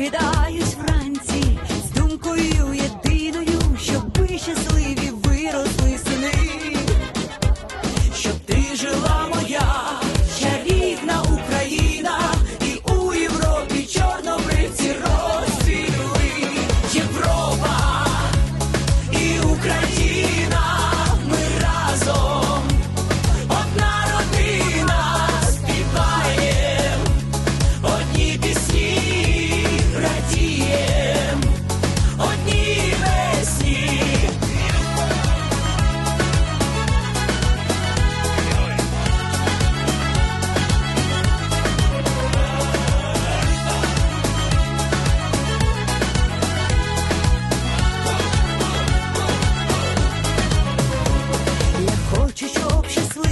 кидаєш.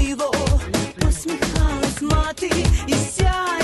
диво посміхалась мати і сяє.